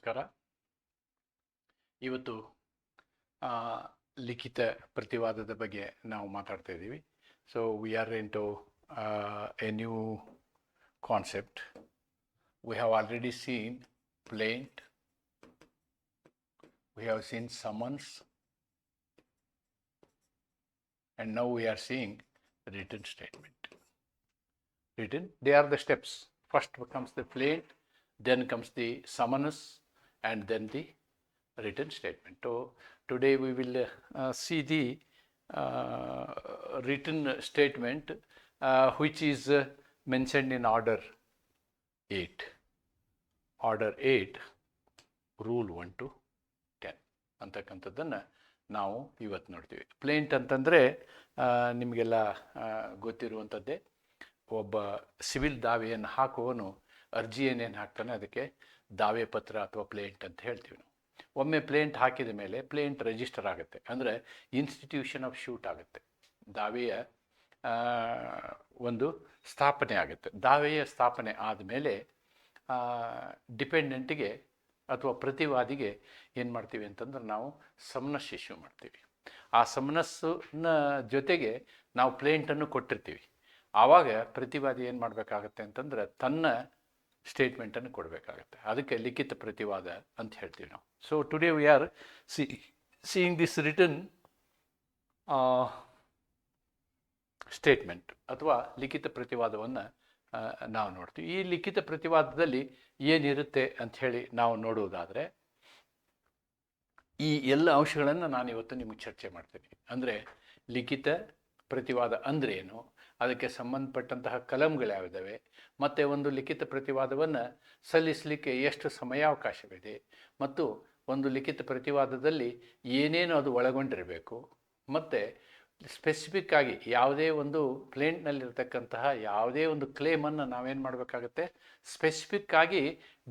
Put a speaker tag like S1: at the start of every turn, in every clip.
S1: ನಮಸ್ಕಾರ ಇವತ್ತು ಆ, ಲಿಖಿತ ಪ್ರತಿವಾದದ ಬಗ್ಗೆ ನಾವು ಮಾತಾಡ್ತಾ ಇದ್ದೀವಿ so we are into a new concept we have already seen plaint we have seen summons and now we are seeing written statement. Written, they are the steps. First comes the plaint, then comes the summons, and then the written statement. So today we will uh, uh, see the uh, written statement uh, which is uh, mentioned in order 8. Order 8, rule 1 to 10 ಅಂತಕ್ಕಂಥದ್ದನ್ನು ನಾವು ಇವತ್ತು ನೋಡ್ತೀವಿ plaint ಅಂತಂದರೆ ನಿಮಗೆಲ್ಲ ಗೊತ್ತಿರುವಂಥದ್ದೇ ಒಬ್ಬ civil ದಾವೆಯನ್ನು ಹಾಕುವವನು ಅರ್ಜಿ ಏನೇನು ಹಾಕ್ತಾನೆ ಅದಕ್ಕೆ ದಾವೆ ಪತ್ರ ಅಥವಾ ಪ್ಲೇಂಟ್ ಅಂತ ಹೇಳ್ತೀವಿ ನಾವು. ಒಮ್ಮೆ ಪ್ಲೇಂಟ್ ಹಾಕಿದ ಮೇಲೆ ಪ್ಲೇಂಟ್ ರಿಜಿಸ್ಟರ್ ಆಗುತ್ತೆ. ಅಂದರೆ ಇನ್ಸ್ಟಿಟ್ಯೂಷನ್ ಆಫ್ ಶೂಟ್ ಆಗುತ್ತೆ. ದಾವೆಯ ಒಂದು ಸ್ಥಾಪನೆ ಆಗುತ್ತೆ. ದಾವೆಯ ಸ್ಥಾಪನೆ ಆದಮೇಲೆ ಡಿಪೆಂಡೆಂಟಿಗೆ ಅಥವಾ ಪ್ರತಿವಾದಿಗೆ ಏನು ಮಾಡ್ತೀವಿ ಅಂತಂದ್ರೆ ನಾವು ಸಮನಸ್ ಇಶ್ಯೂ ಮಾಡ್ತೀವಿ. ಆ ಸಮನಸ್ಸನ್ನ ಜೊತೆಗೆ ನಾವು ಪ್ಲೇಂಟನ್ನು ಕೊಟ್ಟಿರ್ತೀವಿ. ಆವಾಗ ಪ್ರತಿವಾದಿ ಏನು ಮಾಡಬೇಕಾಗತ್ತೆ ಅಂತಂದ್ರೆ ತನ್ನ ಸ್ಟೇಟ್ಮೆಂಟನ್ನು ಕೊಡಬೇಕಾಗತ್ತೆ. ಅದಕ್ಕೆ ಲಿಖಿತ ಪ್ರತಿವಾದ ಅಂತ ಹೇಳ್ತೀವಿ ನಾವು. So today we are see seeing this return statement ಅಥವಾ ಲಿಖಿತ ಪ್ರತಿವಾದವನ್ನು ನಾವು ನೋಡ್ತೀವಿ. ಈ ಲಿಖಿತ ಪ್ರತಿವಾದದಲ್ಲಿ ಏನಿರುತ್ತೆ ಅಂತ ಹೇಳಿ ನಾವು ನೋಡುವುದಾದರೆ, ಈ ಎಲ್ಲ ಅಂಶಗಳನ್ನು ನಾನು ಇವತ್ತು ನಿಮಗೆ ಚರ್ಚೆ ಮಾಡ್ತೀನಿ. ಅಂದರೆ ಲಿಖಿತ ಪ್ರತಿವಾದ ಅಂದರೆ ಏನು ಅದಕ್ಕೆ ಸಂಬಂಧಪಟ್ಟಂತಹ ಕಲಂಗಳಾವಿದ್ದಾವೆ ಮತ್ತು ಒಂದು ಲಿಖಿತ ಪ್ರತಿವಾದವನ್ನು ಸಲ್ಲಿಸಲಿಕ್ಕೆ ಎಷ್ಟು ಸಮಯಾವಕಾಶವಿದೆ. ಮತ್ತು ಒಂದು ಲಿಖಿತ ಪ್ರತಿವಾದದಲ್ಲಿ ಏನೇನು ಅದು ಒಳಗೊಂಡಿರಬೇಕು. ಮತ್ತು ಸ್ಪೆಸಿಫಿಕ್ ಆಗಿ ಯಾವುದೇ ಒಂದು ಪ್ಲೇಂಟ್ನಲ್ಲಿರ್ತಕ್ಕಂತಹ ಯಾವುದೇ ಒಂದು ಕ್ಲೇಮನ್ನು ನಾವೇನು ಮಾಡಬೇಕಾಗತ್ತೆ? ಸ್ಪೆಸಿಫಿಕ್ ಆಗಿ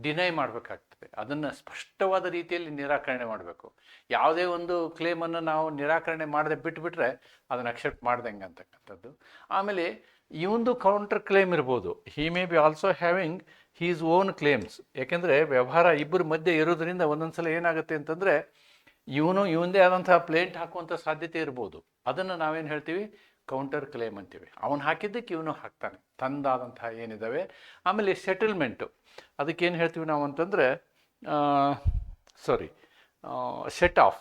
S1: ಡಿನೈ ಮಾಡಬೇಕಾಗ್ತದೆ. ಅದನ್ನು ಸ್ಪಷ್ಟವಾದ ರೀತಿಯಲ್ಲಿ ನಿರಾಕರಣೆ ಮಾಡಬೇಕು. ಯಾವುದೇ ಒಂದು ಕ್ಲೇಮನ್ನು ನಾವು ನಿರಾಕರಣೆ ಮಾಡದೆ ಬಿಟ್ಬಿಟ್ರೆ ಅದನ್ನು ಅಕ್ಸೆಪ್ಟ್ ಮಾಡ್ದಂಗೆ ಅಂತಕ್ಕಂಥದ್ದು. ಆಮೇಲೆ ಈ ಒಂದು ಕೌಂಟರ್ ಕ್ಲೇಮ್ ಇರ್ಬೋದು. He may be also having his own claims ಯಾಕೆಂದರೆ ವ್ಯವಹಾರ ಇಬ್ಬರ ಮಧ್ಯೆ ಇರೋದರಿಂದ ಒಂದೊಂದು ಸಲ ಏನಾಗುತ್ತೆ ಅಂತಂದರೆ ಇವನು ಇವಂದೇ ಆದಂತಹ ಪ್ಲೇಂಟ್ ಹಾಕುವಂಥ ಸಾಧ್ಯತೆ ಇರ್ಬೋದು. ಅದನ್ನು ನಾವೇನು ಹೇಳ್ತೀವಿ? ಕೌಂಟರ್ ಕ್ಲೇಮ್ ಅಂತೀವಿ. ಅವನು ಹಾಕಿದ್ದಕ್ಕೆ ಇವನು ಹಾಕ್ತಾನೆ. ತಂದಾದಂತಹ ಏನಿದ್ದಾವೆ ಆಮೇಲೆ ಸೆಟಲ್ಮೆಂಟು ಅದಕ್ಕೇನು ಹೇಳ್ತೀವಿ ನಾವು ಅಂತಂದರೆ sorry set off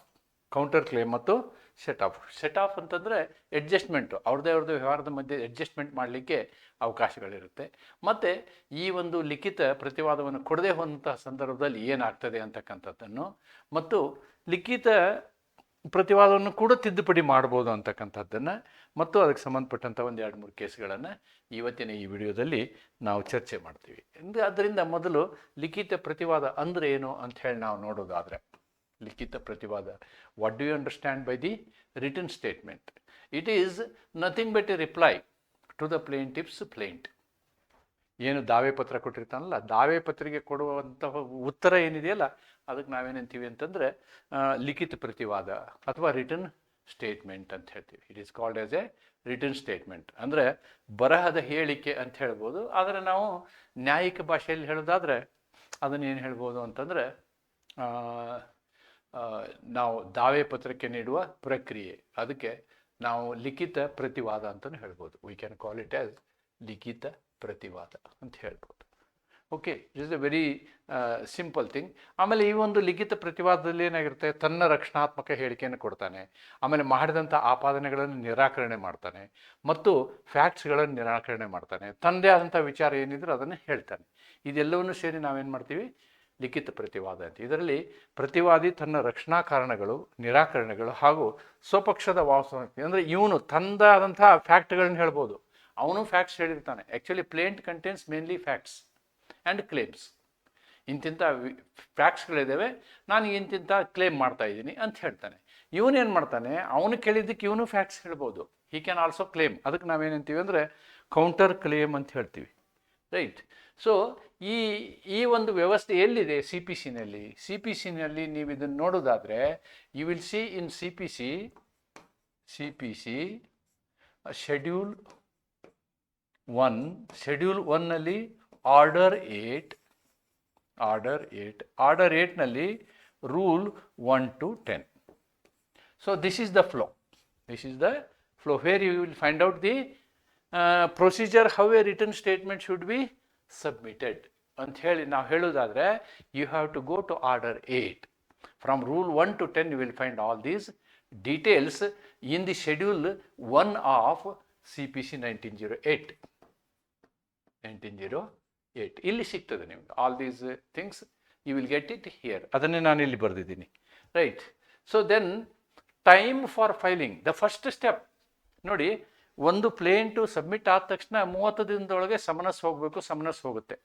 S1: counter claim ಮತ್ತು ಸೆಟ್ ಆಫ್ ಸೆಟ್ ಆಫ್ ಅಂತಂದರೆ ಅಡ್ಜಸ್ಟ್ಮೆಂಟು ಅವ್ರದ್ದೇ ಅವ್ರದ್ದು ವ್ಯವಹಾರದ ಮಧ್ಯೆ ಅಡ್ಜಸ್ಟ್ಮೆಂಟ್ ಮಾಡಲಿಕ್ಕೆ ಅವಕಾಶಗಳಿರುತ್ತೆ. ಮತ್ತು ಈ ಒಂದು ಲಿಖಿತ ಪ್ರತಿವಾದವನ್ನು ಕೊಡದೇ ಹೋದಂತಹ ಸಂದರ್ಭದಲ್ಲಿ ಏನಾಗ್ತದೆ ಅಂತಕ್ಕಂಥದ್ದನ್ನು ಮತ್ತು ಲಿಖಿತ ಪ್ರತಿವಾದವನ್ನು ಕೂಡ ತಿದ್ದುಪಡಿ ಮಾಡ್ಬೋದು ಅಂತಕ್ಕಂಥದ್ದನ್ನು ಮತ್ತು ಅದಕ್ಕೆ ಸಂಬಂಧಪಟ್ಟಂಥ ಒಂದು ಎರಡು ಮೂರು ಕೇಸ್ಗಳನ್ನು ಇವತ್ತಿನ ಈ ವಿಡಿಯೋದಲ್ಲಿ ನಾವು ಚರ್ಚೆ ಮಾಡ್ತೀವಿ. ಅಂದ್ರೆ ಅದರಿಂದ ಮೊದಲು ಲಿಖಿತ ಪ್ರತಿವಾದ ಅಂದರೆ ಏನು ಅಂತ ಹೇಳಿ ನಾವು ನೋಡೋದಾದರೆ, ಲಿಖಿತ ಪ್ರತಿವಾದ what do you understand by the return statement it is nothing but a reply to the plaintiff's plaint ಏನು ದಾವೆ ಪತ್ರ ಕೊಟ್ಟಿರ್ತಾನಲ್ಲ, ದಾವೆ ಪತ್ರಿಕೆ ಕೊಡುವಂತಹ ಉತ್ತರ ಏನಿದೆಯಲ್ಲ, ಅದಕ್ಕೆ ನಾವೇನಂತೀವಿ ಅಂತಂದರೆ ಲಿಖಿತ ಪ್ರತಿವಾದ ಅಥವಾ ರಿಟರ್ನ್ ಸ್ಟೇಟ್ಮೆಂಟ್ ಅಂತ ಹೇಳ್ತೀವಿ. It is called as a return statement ಅಂದರೆ ಬರಹದ ಹೇಳಿಕೆ ಅಂತ ಹೇಳ್ಬೋದು. ಆದರೆ ನಾವು ನ್ಯಾಯಿಕ ಭಾಷೆಯಲ್ಲಿ ಹೇಳೋದಾದರೆ ಅದನ್ನು ಏನು ಹೇಳ್ಬೋದು ಅಂತಂದರೆ ನಾವು ದಾವೆ ಪತ್ರಕ್ಕೆ ನೀಡುವ ಪ್ರಕ್ರಿಯೆ. ಅದಕ್ಕೆ ನಾವು ಲಿಖಿತ ಪ್ರತಿವಾದ ಅಂತಲೂ ಹೇಳ್ಬೋದು. We can call it as ಲಿಖಿತ ಪ್ರತಿವಾದ ಅಂತ ಹೇಳ್ಬೋದು. Okay is a very simple thing ಆಮೇಲೆ ಈ ಒಂದು ಲಿಖಿತ ಪ್ರತಿವಾದದಲ್ಲಿ ಏನಾಗಿರುತ್ತೆ? ತನ್ನ ರಕ್ಷಣಾತ್ಮಕ ಹೇಳಿಕೆಯನ್ನು ಕೊಡ್ತಾನೆ. ಆಮೇಲೆ ಮಾಡಿದಂಥ ಆಪಾದನೆಗಳನ್ನು ನಿರಾಕರಣೆ ಮಾಡ್ತಾನೆ. ಮತ್ತು ಫ್ಯಾಕ್ಟ್ಸ್ಗಳನ್ನು ನಿರಾಕರಣೆ ಮಾಡ್ತಾನೆ. ತನ್ನದೇ ಆದಂಥ ವಿಚಾರ ಏನಿದ್ರು ಅದನ್ನು ಹೇಳ್ತಾನೆ. ಇದೆಲ್ಲವನ್ನು ಸೇರಿ ನಾವೇನು ಮಾಡ್ತೀವಿ? ಲಿಖಿತ ಪ್ರತಿವಾದ ಅಂತ ಇದರಲ್ಲಿ ಪ್ರತಿವಾದಿ ತನ್ನ ರಕ್ಷಣಾ ಕಾರಣಗಳು, ನಿರಾಕರಣೆಗಳು ಹಾಗೂ ಸ್ವಪಕ್ಷದ ವಾಸ ಅಂದರೆ ಇವನು ತಂದಾದಂಥ ಫ್ಯಾಕ್ಟ್ಗಳನ್ನ ಹೇಳ್ಬೋದು. ಅವನು facts ಹೇಳಿರ್ತಾನೆ. Actually plaint contents mainly facts and claims ಇಂತಿಂಥ ಫ್ಯಾಕ್ಟ್ಸ್ಗಳಿದ್ದಾವೆ ನಾನು ಇಂತಿಂಥ ಕ್ಲೇಮ್ ಮಾಡ್ತಾ ಇದ್ದೀನಿ ಅಂತ ಹೇಳ್ತಾನೆ. ಇವನೇನು ಮಾಡ್ತಾನೆ? ಅವನು ಕೇಳಿದ್ದಕ್ಕೆ ಇವನು ಫ್ಯಾಕ್ಟ್ಸ್ ಹೇಳ್ಬೋದು. ಹಿ ಕ್ಯಾನ್ ಆಲ್ಸೋ ಕ್ಲೇಮ್ ಅದಕ್ಕೆ ನಾವೇನಂತೀವಿ ಅಂದರೆ ಕೌಂಟರ್ ಕ್ಲೇಮ್ ಅಂತ ಹೇಳ್ತೀವಿ. ರೈಟ್ ಸೊ ಈ ಈ ಒಂದು ವ್ಯವಸ್ಥೆ ಎಲ್ಲಿದೆ? ಸಿ ಪಿ ಸಿನಲ್ಲಿ ಸಿ ಪಿ ಸಿನಲ್ಲಿ ನೀವು ಇದನ್ನು ನೋಡೋದಾದರೆ you will see in C P C C P C schedule one schedule ಒನ್ನಲ್ಲಿ order eight order eight order ಏಟ್ನಲ್ಲಿ rule one to ten so this is the flow this is the flow where you will find out the procedure how a return statement should be submitted ಅಂತ ಹೇಳಿ ನಾವು ಹೇಳೋದಾದರೆ you have to go to order eight from rule one to ten you will find all these details in the schedule one of C P C nineteen zero eight nineteen zero eight. ಇಲ್ಲಿ ಸಿಗ್ತದೆ ನಿಮ್ಗೆ. All these things you will get it here ಅದನ್ನೇ ನಾನು ಇಲ್ಲಿ ಬರೆದಿದ್ದೀನಿ. Right so then time for filing the first step ನೋಡಿ, ಒಂದು ಪ್ಲೇಂಟು submit ಆದ ತಕ್ಷಣ ಮೂವತ್ತು ದಿನದೊಳಗೆ ಸಮನಸ್ ಹೋಗಬೇಕು, ಸಮನಸ್ ಹೋಗುತ್ತೆ.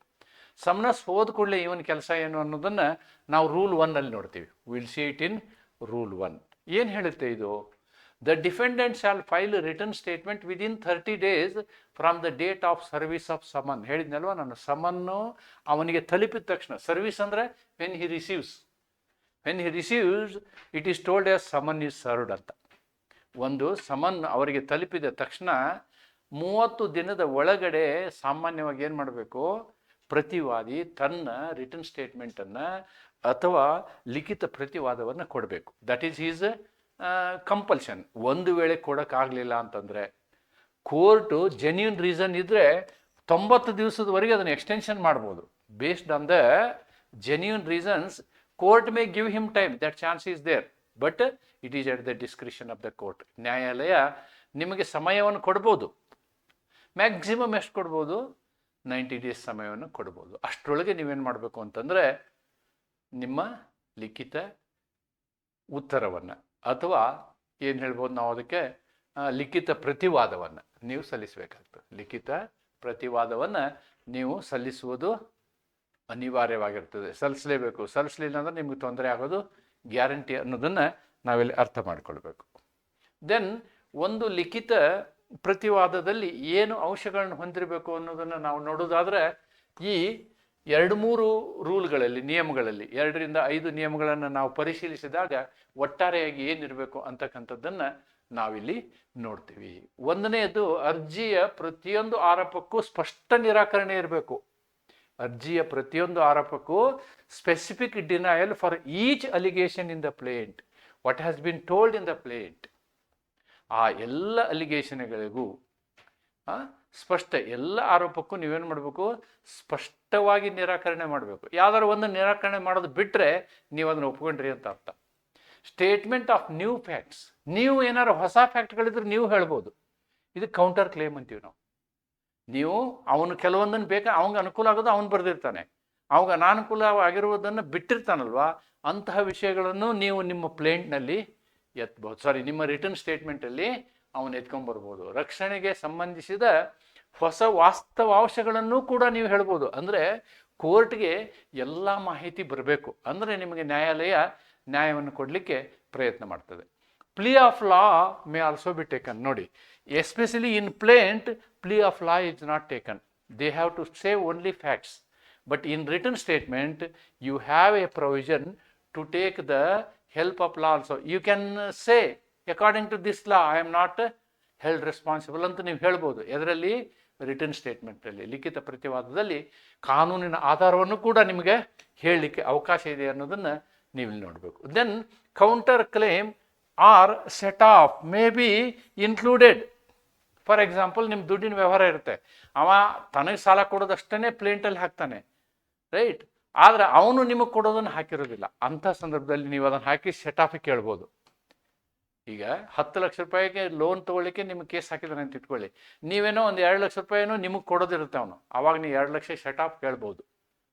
S1: ಸಮನಸ್ ಹೋದ ಕೂಡಲೇ ಇವನ್ ಕೆಲಸ ಏನು ಅನ್ನೋದನ್ನು ನಾವು ರೂಲ್ ಒನ್ನಲ್ಲಿ ನೋಡ್ತೀವಿ. Will see it in rule one ಏನು ಹೇಳುತ್ತೆ ಇದು? The shall file file written statement within thirty days from the date of service of summon ಹೇಳಿದ್ನಲ್ವ? ನಾನು ಸಮನ್ನು ಅವನಿಗೆ ತಲುಪಿದ ತಕ್ಷಣ. ಸರ್ವಿಸ್ ಅಂದರೆ when he receives when he receives it is told as summon is served ಅಂತ. ಒಂದು ಸಮನ್ ಅವರಿಗೆ ತಲುಪಿದ ತಕ್ಷಣ ಮೂವತ್ತು ದಿನದ ಒಳಗಡೆ ಸಾಮಾನ್ಯವಾಗಿ ಏನು ಮಾಡಬೇಕು? ಪ್ರತಿವಾದಿ ತನ್ನ ರಿಟರ್ನ್ ಸ್ಟೇಟ್ಮೆಂಟನ್ನು ಅಥವಾ ಲಿಖಿತ ಪ್ರತಿವಾದವನ್ನು ಕೊಡಬೇಕು. ದಟ್ ಈಸ್ ಈಸ್ ಕಂಪಲ್ಷನ್ ಒಂದು ವೇಳೆ ಕೊಡೋಕ್ಕಾಗಲಿಲ್ಲ ಅಂತಂದರೆ, ಕೋರ್ಟು ಜೆನ್ಯೂನ್ ರೀಸನ್ ಇದ್ದರೆ ತೊಂಬತ್ತು ದಿವಸದವರೆಗೆ ಅದನ್ನು ಎಕ್ಸ್ಟೆನ್ಷನ್ ಮಾಡ್ಬೋದು. Based on the genuine reasons court may give him time that chance is there but it is at the discretion of the court ನ್ಯಾಯಾಲಯ ನಿಮಗೆ ಸಮಯವನ್ನು ಕೊಡ್ಬೋದು. ಮ್ಯಾಕ್ಸಿಮಮ್ ಎಷ್ಟು ಕೊಡ್ಬೋದು? ನೈಂಟಿ ಡೇಸ್ ಸಮಯವನ್ನು ಕೊಡ್ಬೋದು. ಅಷ್ಟರೊಳಗೆ ನೀವೇನು ಮಾಡಬೇಕು ಅಂತಂದರೆ, ನಿಮ್ಮ ಲಿಖಿತ ಉತ್ತರವನ್ನು ಅಥವಾ ಏನು ಹೇಳ್ಬೋದು ನಾವು ಅದಕ್ಕೆ ಲಿಖಿತ ಪ್ರತಿವಾದವನ್ನು ನೀವು ಸಲ್ಲಿಸಬೇಕಾಗ್ತದೆ. ಲಿಖಿತ ಪ್ರತಿವಾದವನ್ನು ನೀವು ಸಲ್ಲಿಸುವುದು ಅನಿವಾರ್ಯವಾಗಿರ್ತದೆ. ಸಲ್ಲಿಸಲೇಬೇಕು. ಸಲ್ಲಿಸಲಿಲ್ಲ ಅಂದರೆ ನಿಮಗೆ ತೊಂದರೆ ಆಗೋದು ಗ್ಯಾರಂಟಿ ಅನ್ನೋದನ್ನು ನಾವಿಲ್ಲಿ ಅರ್ಥ ಮಾಡಿಕೊಳ್ಬೇಕು. ದೆನ್ ಒಂದು ಲಿಖಿತ ಪ್ರತಿವಾದದಲ್ಲಿ ಏನು ಅಂಶಗಳನ್ನು ಹೊಂದಿರಬೇಕು ಅನ್ನೋದನ್ನು ನಾವು ನೋಡೋದಾದರೆ ಈ ಎರಡು ಮೂರು ರೂಲ್ಗಳಲ್ಲಿ, ನಿಯಮಗಳಲ್ಲಿ, ಎರಡರಿಂದ ಐದು ನಿಯಮಗಳನ್ನು ನಾವು ಪರಿಶೀಲಿಸಿದಾಗ ಒಟ್ಟಾರೆಯಾಗಿ ಏನಿರಬೇಕು ಅಂತಕ್ಕಂಥದ್ದನ್ನು ನಾವಿಲ್ಲಿ ನೋಡ್ತೀವಿ. ಒಂದನೆಯದು, ಅರ್ಜಿಯ ಪ್ರತಿಯೊಂದು ಆರೋಪಕ್ಕೂ ಸ್ಪಷ್ಟ ನಿರಾಕರಣೆ ಇರಬೇಕು. ಅರ್ಜಿಯ ಪ್ರತಿಯೊಂದು ಆರೋಪಕ್ಕೂ specific denial for each allegation in the plaint what has been told in the plaint ಆ ಎಲ್ಲ ಅಲಿಗೇಷನ್ಗಳಿಗೂ ಸ್ಪಷ್ಟ ಎಲ್ಲ ಆರೋಪಕ್ಕೂ ನೀವೇನು ಮಾಡಬೇಕು? ಸ್ಪಷ್ಟವಾಗಿ ನಿರಾಕರಣೆ ಮಾಡಬೇಕು. ಯಾವ್ದಾದ್ರು ಒಂದು ನಿರಾಕರಣೆ ಮಾಡೋದು ಬಿಟ್ಟರೆ ನೀವು ಅದನ್ನು ಒಪ್ಕೊಂಡ್ರಿ ಅಂತ ಅರ್ಥ. ಸ್ಟೇಟ್ಮೆಂಟ್ ಆಫ್ ನ್ಯೂ ಫ್ಯಾಕ್ಟ್ಸ್ ನೀವು ಏನಾದ್ರು ಹೊಸ ಫ್ಯಾಕ್ಟ್ಗಳಿದ್ರೆ ನೀವು ಹೇಳ್ಬೋದು. ಇದು ಕೌಂಟರ್ ಕ್ಲೇಮ್ ಅಂತೀವಿ ನಾವು. ನೀವು ಅವನು ಕೆಲವೊಂದನ್ನು ಬೇಕಾ, ಅವಂಗೆ ಅನುಕೂಲ ಆಗೋದು ಅವನು ಬರೆದಿರ್ತಾನೆ. ಅವಾಗ ಅನಾನುಕೂಲ ಆಗಿರುವುದನ್ನು ಬಿಟ್ಟಿರ್ತಾನಲ್ವಾ? ಅಂತಹ ವಿಷಯಗಳನ್ನು ನೀವು ನಿಮ್ಮ ಪ್ಲೇಂಟ್ನಲ್ಲಿ ಎತ್ಬೋದು ಸಾರಿ ನಿಮ್ಮ ರಿಟರ್ನ್ ಸ್ಟೇಟ್ಮೆಂಟಲ್ಲಿ ಅವನು ಎತ್ಕೊಂಡ್ಬರ್ಬೋದು ರಕ್ಷಣೆಗೆ ಸಂಬಂಧಿಸಿದ ಹೊಸ ವಾಸ್ತವಾಂಶಗಳನ್ನು ಕೂಡ ನೀವು ಹೇಳ್ಬೋದು. ಅಂದರೆ ಕೋರ್ಟ್ಗೆ ಎಲ್ಲ ಮಾಹಿತಿ ಬರಬೇಕು. ಅಂದರೆ ನಿಮಗೆ ನ್ಯಾಯಾಲಯ ನ್ಯಾಯವನ್ನು ಕೊಡಲಿಕ್ಕೆ ಪ್ರಯತ್ನ ಮಾಡ್ತದೆ. Plea of law may also be taken. ನೋಡಿ, especially in plaint, plea of law is not taken. They have to save only facts. But in return statement, you have a provision to take the help of law also. You can say according to this law I am not held responsible ಅಂತ ನೀವು ಹೇಳ್ಬೋದು. ಇದರಲ್ಲಿ return ಸ್ಟೇಟ್ಮೆಂಟಲ್ಲಿ ಲಿಖಿತ ಪ್ರತಿವಾದದಲ್ಲಿ ಕಾನೂನಿನ ಆಧಾರವನ್ನು ಕೂಡ ನಿಮಗೆ ಹೇಳಲಿಕ್ಕೆ ಅವಕಾಶ ಇದೆ ಅನ್ನೋದನ್ನು ನೀವು ಇಲ್ಲಿ ನೋಡಬೇಕು. Then counter claim or set off may be included for example ನಿಮ್ಮ ದುಡ್ಡಿನ ವ್ಯವಹಾರ ಇರುತ್ತೆ. ಅವ ತನಗೆ ಸಾಲ ಕೊಡೋದಷ್ಟೇ ಪ್ಲೇಂಟಲ್ಲಿ ಹಾಕ್ತಾನೆ. ರೈಟ್ ಆದರೆ ಅವನು ನಿಮಗೆ ಕೊಡೋದನ್ನು ಹಾಕಿರೋದಿಲ್ಲ. ಅಂಥ ಸಂದರ್ಭದಲ್ಲಿ ನೀವು ಅದನ್ನು ಹಾಕಿ ಸೆಟ್ ಆಫ್ ಕೇಳ್ಬೋದು. ಈಗ ಹತ್ತು ಲಕ್ಷ ರೂಪಾಯಿಗೆ ಲೋನ್ ತೊಗೊಳ್ಳಿಕ್ಕೆ ನಿಮ್ಗೆ ಕೇಸ್ ಹಾಕಿದಾನೆ ಅಂತ ಇಟ್ಕೊಳ್ಳಿ. ನೀವೇನೋ ಒಂದು ಎರಡು ಲಕ್ಷ ರೂಪಾಯಿನೂ ನಿಮಗೆ ಕೊಡೋದಿರುತ್ತೆ ಅವನು. ಅವಾಗ ನೀವು ಎರಡು ಲಕ್ಷ ಶಟ್ ಆಫ್ ಕೇಳ್ಬೋದು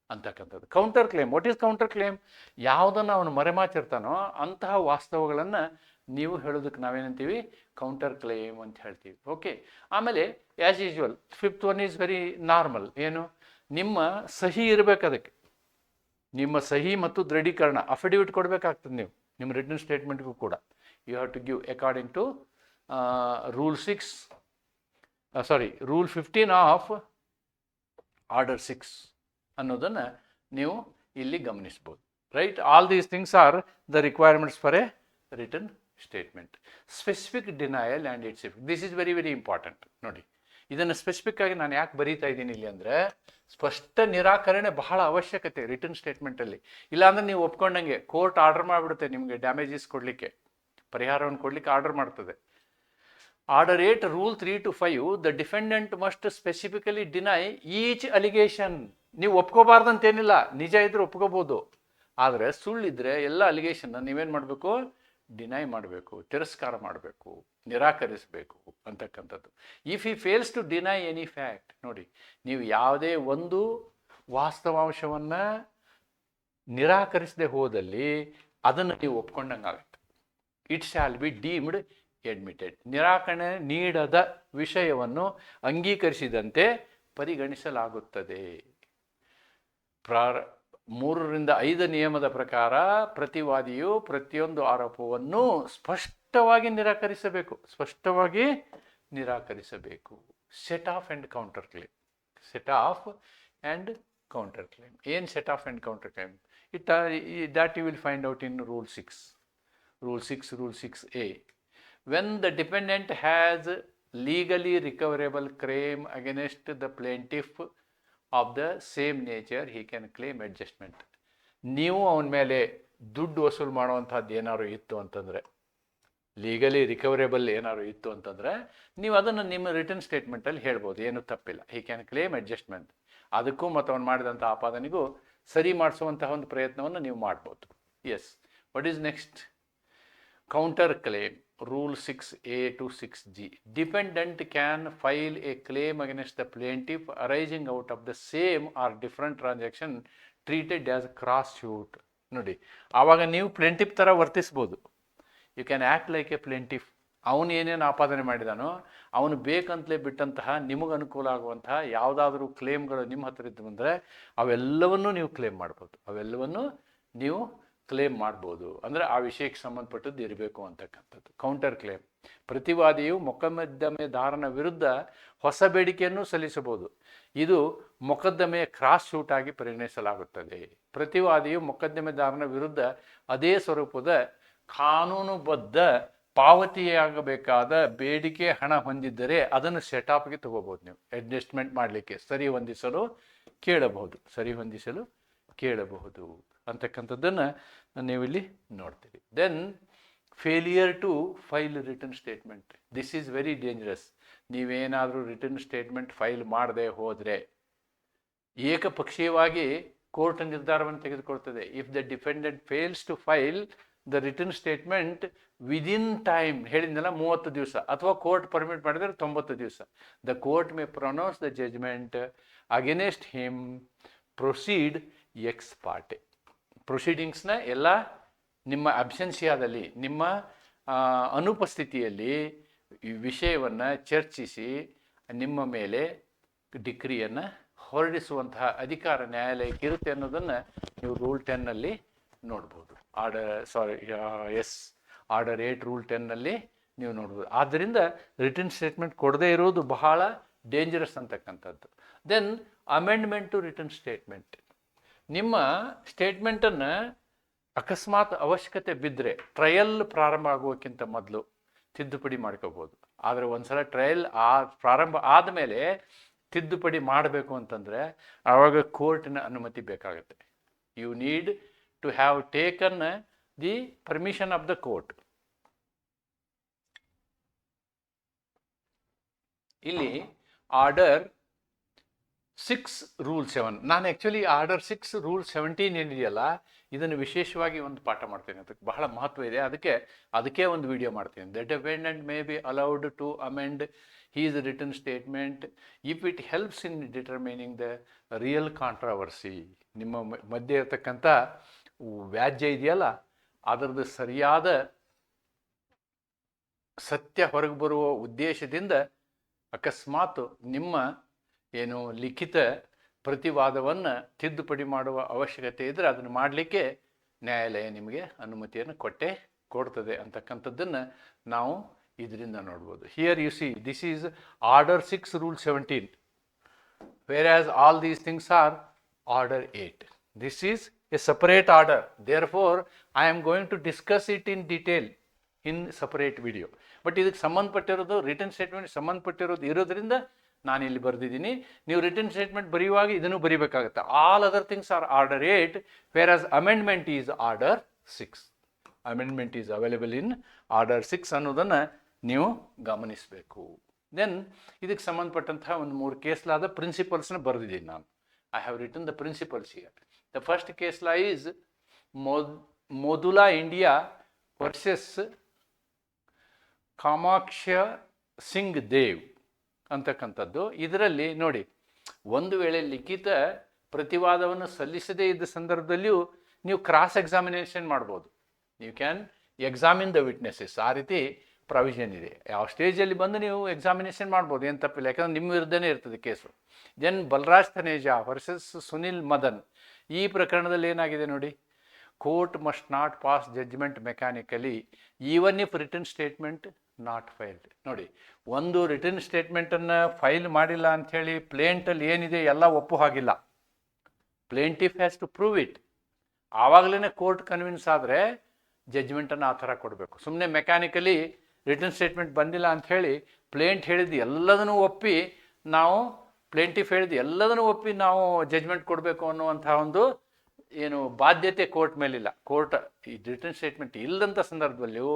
S1: ಅಂತಕ್ಕಂಥದ್ದು. Counter claim what is counter claim ಯಾವುದನ್ನು ಅವನು ಮರೆಮಾಚಿರ್ತಾನೋ ಅಂತಹ ವಾಸ್ತವಗಳನ್ನು ನೀವು ಹೇಳೋದಕ್ಕೆ ನಾವೇನಂತೀವಿ ಕೌಂಟರ್ ಕ್ಲೇಮ್ ಅಂತ ಹೇಳ್ತೀವಿ. ಓಕೆ ಆಮೇಲೆ as usual fifth one is very normal ಏನು? ನಿಮ್ಮ ಸಹಿ ಇರಬೇಕು ಅದಕ್ಕೆ. ನಿಮ್ಮ ಸಹಿ ಮತ್ತು ದೃಢೀಕರಣ ಅಫಿಡವಿಟ್ ಕೊಡಬೇಕಾಗ್ತದೆ ನೀವು. ನಿಮ್ಮ ರಿಟರ್ನ್ ಸ್ಟೇಟ್ಮೆಂಟ್ಗೂ ಕೂಡ. You give to to according to rule six sorry rule fifteen of order six ಅನ್ನೋದನ್ನು ನೀವು ಇಲ್ಲಿ ಗಮನಿಸ್ಬೋದು right all these things are the requirements for a return statement specific denial and it's this is very very important ನೋಡಿ. ಇದನ್ನು specific ಆಗಿ ನಾನು ಯಾಕೆ ಬರೀತಾ ಇದ್ದೀನಿ ಇಲ್ಲಿ ಅಂದರೆ, ಸ್ಪಷ್ಟ ನಿರಾಕರಣೆ ಬಹಳ ಅವಶ್ಯಕತೆ ರಿಟರ್ನ್ ಸ್ಟೇಟ್ಮೆಂಟಲ್ಲಿ ಇಲ್ಲಾಂದ್ರೆ ನೀವು ಒಪ್ಕೊಂಡಂಗೆ ಕೋರ್ಟ್ ಆರ್ಡರ್ ಮಾಡಿಬಿಡುತ್ತೆ ನಿಮಗೆ ಡ್ಯಾಮೇಜಸ್ ಕೊಡಲಿಕ್ಕೆ. ಪರಿಹಾರವನ್ನು ಕೊಡಲಿಕ್ಕೆ ಆರ್ಡರ್ ಮಾಡ್ತದೆ. Order eight, rule three to five, the defendant must specifically deny each allegation. ನೀವು ಒಪ್ಕೋಬಾರ್ದಂತೇನಿಲ್ಲ ನಿಜ ಇದ್ರೆ ಒಪ್ಕೋಬೋದು. ಆದರೆ ಸುಳ್ಳಿದ್ರೆ ಎಲ್ಲ ಅಲಿಗೇಷನ್ನ ನೀವೇನು ಮಾಡಬೇಕು? ಡಿನೈ ಮಾಡಬೇಕು, ತಿರಸ್ಕಾರ ಮಾಡಬೇಕು, ನಿರಾಕರಿಸಬೇಕು ಅಂತಕ್ಕಂಥದ್ದು. If he fails to deny any fact ನೋಡಿ, ನೀವು ಯಾವುದೇ ಒಂದು ವಾಸ್ತವಾಂಶವನ್ನು ನಿರಾಕರಿಸದೆ ಹೋದಲ್ಲಿ ಅದನ್ನು ನೀವು ಒಪ್ಕೊಂಡಂಗೆ it shall be deemed admitted ನಿರಾಕರಣೆ ನೀಡದ ವಿಷಯವನ್ನು ಅಂಗೀಕರಿಸಿದಂತೆ ಪರಿಗಣಿಸಲಾಗುತ್ತದೆ. ಪ್ರಾರ, ಮೂರರಿಂದ ಐದು ನಿಯಮದ ಪ್ರಕಾರ ಪ್ರತಿವಾದಿಯು ಪ್ರತಿಯೊಂದು ಆರೋಪವನ್ನು ಸ್ಪಷ್ಟವಾಗಿ ನಿರಾಕರಿಸಬೇಕು. ಸ್ಪಷ್ಟವಾಗಿ ನಿರಾಕರಿಸಬೇಕು. Set off and counter claim set off and counter claim ಏನು set off and counter claim it that you will find out in rule six six rule six a when the dependent has legally recoverable claim against the plaintiff of the same nature, he can claim adjustment. ನೀವು ಅವನ ಮೇಲೆ ದುಡ್ಡು ವಸೂಲು ಮಾಡುವಂಥದ್ದು ಏನಾದ್ರು ಇತ್ತು ಅಂತಂದರೆ legally recoverable ಏನಾದ್ರು ಇತ್ತು ಅಂತಂದರೆ, ನೀವು ಅದನ್ನು ನಿಮ್ಮ ರಿಟರ್ನ್ ಸ್ಟೇಟ್ಮೆಂಟಲ್ಲಿ ಹೇಳ್ಬೋದು, ಏನು ತಪ್ಪಿಲ್ಲ. ಹಿ ಕ್ಯಾನ್ ಕ್ಲೇಮ್ ಅಡ್ಜಸ್ಟ್ಮೆಂಟ್ ಅದಕ್ಕೂ ಮತ್ತು ಅವನು ಮಾಡಿದಂಥ ಆಪಾದನೆಗೂ ಸರಿ ಮಾಡಿಸುವಂತಹ ಒಂದು ಪ್ರಯತ್ನವನ್ನು ನೀವು ಮಾಡ್ಬೋದು. As what is next counter claim rule 6a to 6g defendant can file a claim against the plaintiff arising out of the same or different transaction treated as cross suit ನೋಡಿ ಆವಾಗ ನೀವು ಪ್ಲೇಂಟಿಫ್ ಥರ ವರ್ತಿಸ್ಬೋದು you can act like a plaintiff ಅವನು ಏನೇನು ಆಪಾದನೆ ಮಾಡಿದಾನೋ ಅವನು ಬೇಕಂತಲೇ ಬಿಟ್ಟಂತಹ ನಿಮಗೆ ಅನುಕೂಲ ಆಗುವಂತಹ ಯಾವುದಾದ್ರೂ ಕ್ಲೇಮ್ಗಳು ನಿಮ್ಮ ಹತ್ರ ಇದ್ದು ಬಂದರೆ ಅವೆಲ್ಲವನ್ನೂ ನೀವು ಕ್ಲೇಮ್ ಮಾಡ್ಬೋದು ಅವೆಲ್ಲವನ್ನು ನೀವು ಕ್ಲೇಮ್ ಮಾಡ್ಬೋದು. ಅಂದರೆ ಆ ವಿಷಯಕ್ಕೆ ಸಂಬಂಧಪಟ್ಟದ್ದು ಇರಬೇಕು ಅಂತಕ್ಕಂಥದ್ದು. ಕೌಂಟರ್ ಕ್ಲೇಮ್ ಪ್ರತಿವಾದಿಯು ಮೊಕದ್ದಮೆದಾರನ ವಿರುದ್ಧ ಹೊಸ ಬೇಡಿಕೆಯನ್ನು ಸಲ್ಲಿಸಬಹುದು. ಇದು ಮೊಕದ್ದಮೆಯ ಕ್ರಾಸ್ ಶೂಟ್ ಆಗಿ ಪರಿಗಣಿಸಲಾಗುತ್ತದೆ. ಪ್ರತಿವಾದಿಯು ಮೊಕದ್ದಮೆದಾರನ ವಿರುದ್ಧ ಅದೇ ಸ್ವರೂಪದ ಕಾನೂನುಬದ್ಧ ಪಾವತಿಯಾಗಬೇಕಾದ ಬೇಡಿಕೆ ಹಣ ಹೊಂದಿದ್ದರೆ ಅದನ್ನು ಸೆಟಾಪ್ಗೆ ತಗೋಬೋದು ನೀವು. ಅಡ್ಜಸ್ಟ್ಮೆಂಟ್ ಮಾಡಲಿಕ್ಕೆ ಸರಿ ಹೊಂದಿಸಲು ಕೇಳಬಹುದು. ಸರಿ ಹೊಂದಿಸಲು ಕೇಳಬಹುದು. ಅಂತಕ್ಕಂಥದ್ದನ್ನು ನೀವಿಲ್ಲಿ ನೋಡ್ತೀರಿ then failure to file return statement this is very dangerous ನೀವೇನಾದರೂ ರಿಟರ್ನ್ ಸ್ಟೇಟ್ಮೆಂಟ್ ಫೈಲ್ ಮಾಡದೆ ಹೋದರೆ, ಏಕಪಕ್ಷೀಯವಾಗಿ ಕೋರ್ಟ್ ನಿರ್ಧಾರವನ್ನು ತೆಗೆದುಕೊಳ್ತದೆ. If the defendant fails to file the return statement within time ಹೇಳಿದ್ನಲ್ಲ ಮೂವತ್ತು ದಿವಸ, ಅಥವಾ ಕೋರ್ಟ್ ಪರ್ಮಿಟ್ ಮಾಡಿದರೆ ತೊಂಬತ್ತು ದಿವಸ. The court may pronounce the judgment against him proceed ex parte ಪ್ರೊಸೀಡಿಂಗ್ಸ್ನ ಎಲ್ಲ ನಿಮ್ಮ ಅಬ್ಸೆನ್ಸಿಯಾದಲ್ಲಿ ನಿಮ್ಮ ಅನುಪಸ್ಥಿತಿಯಲ್ಲಿ ಈ ವಿಷಯವನ್ನು ಚರ್ಚಿಸಿ, ನಿಮ್ಮ ಮೇಲೆ ಡಿಕ್ರಿಯನ್ನು ಹೊರಡಿಸುವಂತಹ ಅಧಿಕಾರ ನ್ಯಾಯಾಲಯಕ್ಕೆ ಇರುತ್ತೆ ಅನ್ನೋದನ್ನು ನೀವು ರೂಲ್ ಟೆನ್ನಲ್ಲಿ ನೋಡ್ಬೋದು. Order sorry as order eight rule ಟೆನ್ನಲ್ಲಿ ನೀವು ನೋಡ್ಬೋದು. ಆದ್ದರಿಂದ ರಿಟರ್ನ್ ಸ್ಟೇಟ್ಮೆಂಟ್ ಕೊಡದೇ ಇರೋದು ಬಹಳ ಡೇಂಜರಸ್ ಅಂತಕ್ಕಂಥದ್ದು. Then amendment to return statement ನಿಮ್ಮ ಸ್ಟೇಟ್ಮೆಂಟನ್ನು ಅಕಸ್ಮಾತ್ ಅವಶ್ಯಕತೆ ಬಿದ್ದರೆ ಟ್ರಯಲ್ ಪ್ರಾರಂಭ ಆಗೋಕ್ಕಿಂತ ಮೊದಲು ತಿದ್ದುಪಡಿ ಮಾಡ್ಕೋಬೋದು. ಆದರೆ ಒಂದ್ಸಲ ಟ್ರಯಲ್ ಆ ಪ್ರಾರಂಭ ಆದಮೇಲೆ ತಿದ್ದುಪಡಿ ಮಾಡಬೇಕು ಅಂತಂದರೆ ಆವಾಗ ಕೋರ್ಟಿನ ಅನುಮತಿ ಬೇಕಾಗುತ್ತೆ. You need to have taken the permission of the court ಇಲ್ಲಿ ಆರ್ಡರ್ ಸಿಕ್ಸ್ ರೂಲ್ ಸೆವೆನ್ ನಾನು actually order six rule seventeen ಏನಿದೆಯಲ್ಲ, ಇದನ್ನು ವಿಶೇಷವಾಗಿ ಒಂದು ಪಾಠ ಮಾಡ್ತೀನಿ. ಅದಕ್ಕೆ ಬಹಳ ಮಹತ್ವ ಇದೆ. ಅದಕ್ಕೆ ಅದಕ್ಕೆ ಒಂದು ವಿಡಿಯೋ ಮಾಡ್ತೀನಿ. The dependent may be allowed to amend his return statement if it helps in determining the real controversy ನಿಮ್ಮ ಮಧ್ಯೆ ಇರತಕ್ಕಂಥ ವ್ಯಾಜ್ಯ ಇದೆಯಲ್ಲ, ಅದರದ್ದು ಸರಿಯಾದ ಸತ್ಯ ಹೊರಗೆ ಬರುವ ಉದ್ದೇಶದಿಂದ ಅಕಸ್ಮಾತ್ ನಿಮ್ಮ ಏನು ಲಿಖಿತ ಪ್ರತಿವಾದವನ್ನು ತಿದ್ದುಪಡಿ ಮಾಡುವ ಅವಶ್ಯಕತೆ ಇದ್ದರೆ ಅದನ್ನು ಮಾಡಲಿಕ್ಕೆ ನ್ಯಾಯಾಲಯ ನಿಮಗೆ ಅನುಮತಿಯನ್ನು ಕೊಟ್ಟೆ ಕೊಡ್ತದೆ ಅಂತಕ್ಕಂಥದ್ದನ್ನು ನಾವು ಇದರಿಂದ ನೋಡ್ಬೋದು. Here you see this is order six rule seventeen whereas all these things are order 8 this is a separate order. Therefore, i am going to discuss it in detail in separate video but ಇದಕ್ಕೆ ಸಂಬಂಧಪಟ್ಟಿರೋದು return statement ಸಂಬಂಧಪಟ್ಟಿರೋದು ಇರೋದ್ರಿಂದ ನಾನು ಇಲ್ಲಿ ಬರೆದಿದ್ದೀನಿ. ನೀವು return statement ಬರೆಯುವಾಗ ಇದನ್ನು ಬರೀಬೇಕಾಗುತ್ತೆ. All other things are order eight whereas amendment is order six amendment is available in order six ಅನ್ನೋದನ್ನು ನೀವು ಗಮನಿಸಬೇಕು. ದೆನ್ ಇದಕ್ಕೆ ಸಂಬಂಧಪಟ್ಟಂತಹ ಒಂದು ಮೂರು ಕೇಸ್ಲಾದ ಪ್ರಿನ್ಸಿಪಲ್ಸ್ನ ಬರೆದಿದ್ದೀನಿ ನಾನು. I have written the principles here the first case law is ಮೊದ್ Modula India versus Kamaksha Singh Dev ಅಂತಕ್ಕಂಥದ್ದು. ಇದರಲ್ಲಿ ನೋಡಿ, ಒಂದು ವೇಳೆ ಲಿಖಿತ ಪ್ರತಿವಾದವನ್ನು ಸಲ್ಲಿಸದೇ ಇದ್ದ ಸಂದರ್ಭದಲ್ಲಿಯೂ ನೀವು ಕ್ರಾಸ್ ಎಕ್ಸಾಮಿನೇಷನ್ ಮಾಡ್ಬೋದು. You can examine the witnesses ಆ ರೀತಿ ಪ್ರಾವಿಷನ್ ಇದೆ. ಯಾವ ಸ್ಟೇಜಲ್ಲಿ ಬಂದು ನೀವು ಎಕ್ಸಾಮಿನೇಷನ್ ಮಾಡ್ಬೋದು. ಏನು ತಪ್ಪಿಲ್ಲ. ಯಾಕಂದ್ರೆ ನಿಮ್ಮ ವಿರುದ್ಧನೇ ಇರ್ತದೆ case then Balraj Taneja versus Sunil Madan. ಈ ಪ್ರಕರಣದಲ್ಲಿ ಏನಾಗಿದೆ ನೋಡಿ? Court must not pass judgment mechanically even if return statement not filed ನೋಡಿ, ಒಂದು ರಿಟರ್ನ್ ಸ್ಟೇಟ್ಮೆಂಟನ್ನು ಫೈಲ್ ಮಾಡಿಲ್ಲ ಅಂಥೇಳಿ ಪ್ಲೇಂಟಲ್ಲಿ ಏನಿದೆ ಎಲ್ಲ ಒಪ್ಪು ಹಾಗಿಲ್ಲ plaintiff has to prove it ಆವಾಗಲೇ ಕೋರ್ಟ್ ಕನ್ವಿನ್ಸ್ ಆದರೆ ಜಜ್ಮೆಂಟನ್ನು ಆ ಥರ ಕೊಡಬೇಕು. ಸುಮ್ಮನೆ ಮೆಕ್ಯಾನಿಕಲಿ ರಿಟರ್ನ್ ಸ್ಟೇಟ್ಮೆಂಟ್ ಬಂದಿಲ್ಲ ಅಂಥೇಳಿ ಪ್ಲೇಂಟ್ ಹೇಳಿದ್ದು ಎಲ್ಲದನ್ನೂ ಒಪ್ಪಿ ನಾವು ಪ್ಲೇಂಟಿಫ್ ಹೇಳಿದ್ದು ಎಲ್ಲದನ್ನೂ ಒಪ್ಪಿ ನಾವು ಜಜ್ಮೆಂಟ್ ಕೊಡಬೇಕು ಅನ್ನುವಂಥ ಒಂದು ಏನು ಬಾಧ್ಯತೆ ಕೋರ್ಟ್ ಮೇಲಿಲ್ಲ. ಕೋರ್ಟ್ ಈ ರಿಟರ್ನ್ ಸ್ಟೇಟ್ಮೆಂಟ್ ಇಲ್ಲದಂಥ ಸಂದರ್ಭದಲ್ಲಿಯೂ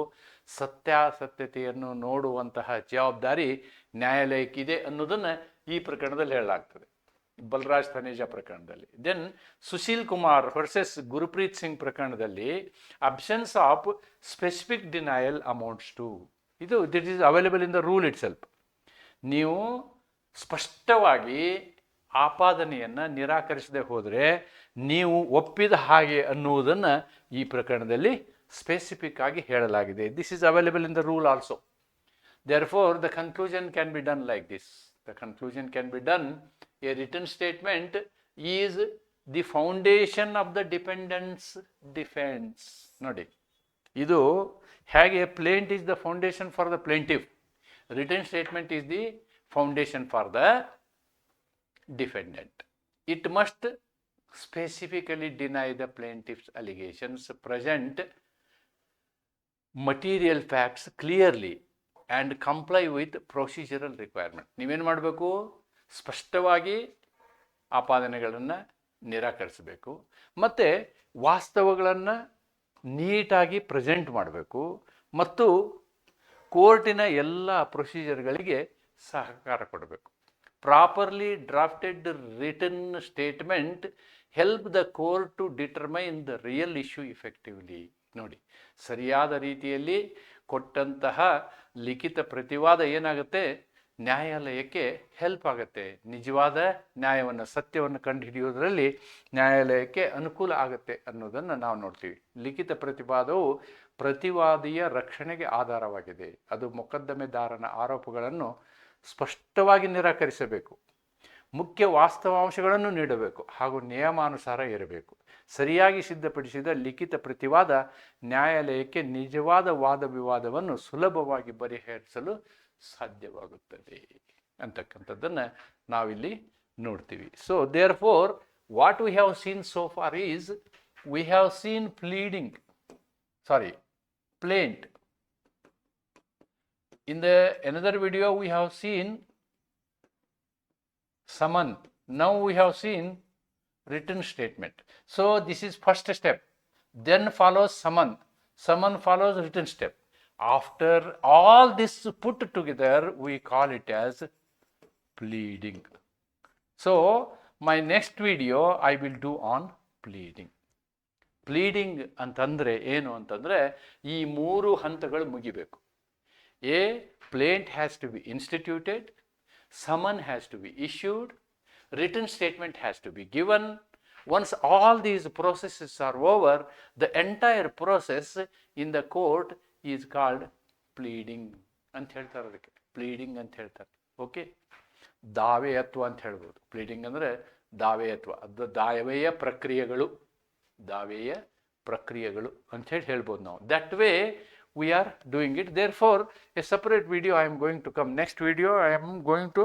S1: ಸತ್ಯಾಸತ್ಯತೆಯನ್ನು ನೋಡುವಂತಹ ಜವಾಬ್ದಾರಿ ನ್ಯಾಯಾಲಯಕ್ಕಿದೆ ಅನ್ನೋದನ್ನು ಈ ಪ್ರಕರಣದಲ್ಲಿ ಹೇಳಲಾಗ್ತದೆ. ಬಲರಾಜ್ ತನೇಜಾ ಪ್ರಕರಣದಲ್ಲಿ. ದೆನ್ ಸುಶೀಲ್ ಕುಮಾರ್ ವರ್ಸಸ್ ಗುರುಪ್ರೀತ್ ಸಿಂಗ್ ಪ್ರಕರಣದಲ್ಲಿ absence of specific denial amounts to ಇದು that is available in the rule itself ನೀವು ಸ್ಪಷ್ಟವಾಗಿ ಆಪಾದನೆಯನ್ನು ನಿರಾಕರಿಸದೆ ಹೋದರೆ ನೀವು ಒಪ್ಪಿದ ಹಾಗೆ ಅನ್ನುವುದನ್ನು ಈ ಪ್ರಕರಣದಲ್ಲಿ ಸ್ಪೆಸಿಫಿಕ್ ಆಗಿ ಹೇಳಲಾಗಿದೆ. This is available in the rule also therefore the conclusion can be done like this the conclusion can be done a return statement is the foundation of the dependence defence ನೋಡಿ, ಇದು ಹೇಗೆ plaint is the foundation for the plaintiff return statement is the foundation for the defendant it must specifically deny the plaintiff's allegations, present material facts clearly and comply with procedural requirement. ನೀವೇನು ಮಾಡಬೇಕು ಸ್ಪಷ್ಟವಾಗಿ ಆಪಾದನೆಗಳನ್ನು ನಿರಾಕರಿಸಬೇಕು ಮತ್ತು ವಾಸ್ತವಗಳನ್ನು ನೀಟಾಗಿ present ಮಾಡಬೇಕು ಮತ್ತು ಕೋರ್ಟಿನ ಎಲ್ಲ ಪ್ರೊಸೀಜರ್ಗಳಿಗೆ ಸಹಕಾರ ಕೊಡಬೇಕು properly drafted return statement help the court to determine the real issue effectively ನೋಡಿ, ಸರಿಯಾದ ರೀತಿಯಲ್ಲಿ ಕೊಟ್ಟಂತಹ ಲಿಖಿತ ಪ್ರತಿವಾದ ಏನಾಗುತ್ತೆ? ನ್ಯಾಯಾಲಯಕ್ಕೆ ಹೆಲ್ಪ್ ಆಗುತ್ತೆ. ನಿಜವಾದ ನ್ಯಾಯವನ್ನು, ಸತ್ಯವನ್ನು ಕಂಡುಹಿಡಿಯೋದರಲ್ಲಿ ನ್ಯಾಯಾಲಯಕ್ಕೆ ಅನುಕೂಲ ಆಗುತ್ತೆ ಅನ್ನೋದನ್ನು ನಾವು ನೋಡ್ತೀವಿ. ಲಿಖಿತ ಪ್ರತಿವಾದವು ಪ್ರತಿವಾದಿಯ ರಕ್ಷಣೆಗೆ ಆಧಾರವಾಗಿದೆ. ಅದು ಮೊಕದ್ದಮೆದಾರನ ಆರೋಪಗಳನ್ನು ಸ್ಪಷ್ಟವಾಗಿ ನಿರಾಕರಿಸಬೇಕು. ಮುಖ್ಯ ವಾಸ್ತವಾಂಶಗಳನ್ನು ನೀಡಬೇಕು ಹಾಗೂ ನಿಯಮಾನುಸಾರ ಇರಬೇಕು. ಸರಿಯಾಗಿ ಸಿದ್ಧಪಡಿಸಿದ ಲಿಖಿತ ಪ್ರತಿವಾದ ನ್ಯಾಯಾಲಯಕ್ಕೆ ನಿಜವಾದ ವಾದ ವಿವಾದವನ್ನು ಸುಲಭವಾಗಿ ಪರಿಹರಿಸಲು ಸಾಧ್ಯವಾಗುತ್ತದೆ ಅಂತಕ್ಕಂಥದ್ದನ್ನು ನಾವಿಲ್ಲಿ ನೋಡ್ತೀವಿ. So therefore what we have seen so far is we have seen pleading sorry plaint in the another video we have seen summon now we have seen written statement so this is first step then follows summon summon follows written step after all this put together we call it as pleading so my next video i will do on pleading pleading ಅಂತಂದರೆ ಏನು ಅಂತಂದರೆ ಈ ಮೂರು ಹಂತಗಳು ಮುಗಿಬೇಕು A plaint has to be instituted, summon has to be issued, written statement has to be given. Once all these processes are over, the entire process in the court is called pleading ಅಂತ ಹೇಳ್ತಾರೆ ಅದಕ್ಕೆ pleading ಅಂತ ಹೇಳ್ತಾರೆ okay ದಾವೆಯತ್ವ ಅಂತ ಹೇಳ್ಬೋದು pleading ಅಂದರೆ ದಾವೆಯತ್ವ ಅದು ದಾವೆಯ ಪ್ರಕ್ರಿಯೆಗಳು ದಾವೆಯ ಪ್ರಕ್ರಿಯೆಗಳು ಅಂಥೇಳಿ ಹೇಳ್ಬೋದು ನಾವು that way we are doing it therefore a separate video i am going to come next video i am going to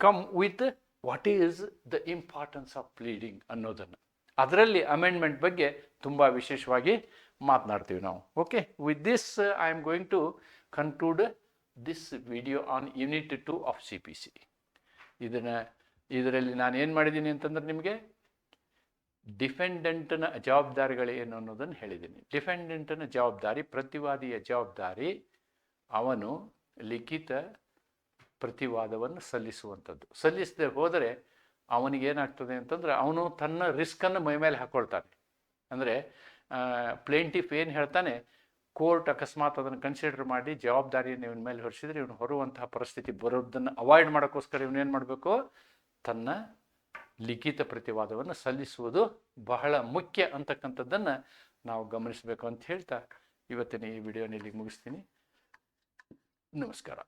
S1: come with what is the importance of pleading ಅನ್ನೋದನ್ನು ಅದರಲ್ಲಿ ಅಮೆಂಡ್ಮೆಂಟ್ ಬಗ್ಗೆ ತುಂಬ ವಿಶೇಷವಾಗಿ ಮಾತನಾಡ್ತೀವಿ ನಾವು okay with this I am going to conclude this video on unit two of C P C ಇದನ್ನು ಇದರಲ್ಲಿ ನಾನು ಏನು ಮಾಡಿದ್ದೀನಿ ಅಂತಂದ್ರೆ ನಿಮಗೆ ಡಿಫೆಂಡೆಂಟ್ನ ಜವಾಬ್ದಾರಿಗಳೇನು ಅನ್ನೋದನ್ನು ಹೇಳಿದ್ದೀನಿ. ಡಿಫೆಂಡೆಂಟ್ನ ಜವಾಬ್ದಾರಿ, ಪ್ರತಿವಾದಿಯ ಜವಾಬ್ದಾರಿ ಅವನು ಲಿಖಿತ ಪ್ರತಿವಾದವನ್ನು ಸಲ್ಲಿಸುವಂಥದ್ದು. ಸಲ್ಲಿಸದೆ ಹೋದರೆ ಅವನಿಗೇನಾಗ್ತದೆ ಅಂತಂದ್ರೆ ಅವನು ತನ್ನ ರಿಸ್ಕನ್ನು ಮೈ ಮೇಲೆ ಹಾಕ್ಕೊಳ್ತಾನೆ ಅಂದರೆ ಪ್ಲೇಂಟಿಫ್ ಏನು ಹೇಳ್ತಾನೆ, ಕೋರ್ಟ್ ಅಕಸ್ಮಾತ್ ಅದನ್ನು ಕನ್ಸಿಡರ್ ಮಾಡಿ ಜವಾಬ್ದಾರಿಯನ್ನು ಇವನ ಮೇಲೆ ಹೊರಿಸಿದ್ರೆ ಇವನು ಹೊರುವಂತಹ ಪರಿಸ್ಥಿತಿ ಬರೋದನ್ನು ಅವಾಯ್ಡ್ ಮಾಡೋಕ್ಕೋಸ್ಕರ ಇವನೇನು ಮಾಡಬೇಕು? ತನ್ನ ಲಿಖಿತ ಪ್ರತಿವಾದವನ್ನು ಸಲ್ಲಿಸುವುದು ಬಹಳ ಮುಖ್ಯ ಅಂತಕ್ಕಂಥದ್ದನ್ನು ನಾವು ಗಮನಿಸಬೇಕು ಅಂತ ಹೇಳ್ತಾ ಇವತ್ತಿನ ಈ ವಿಡಿಯೋನಲ್ಲಿ ಮುಗಿಸ್ತೀನಿ. ನಮಸ್ಕಾರ.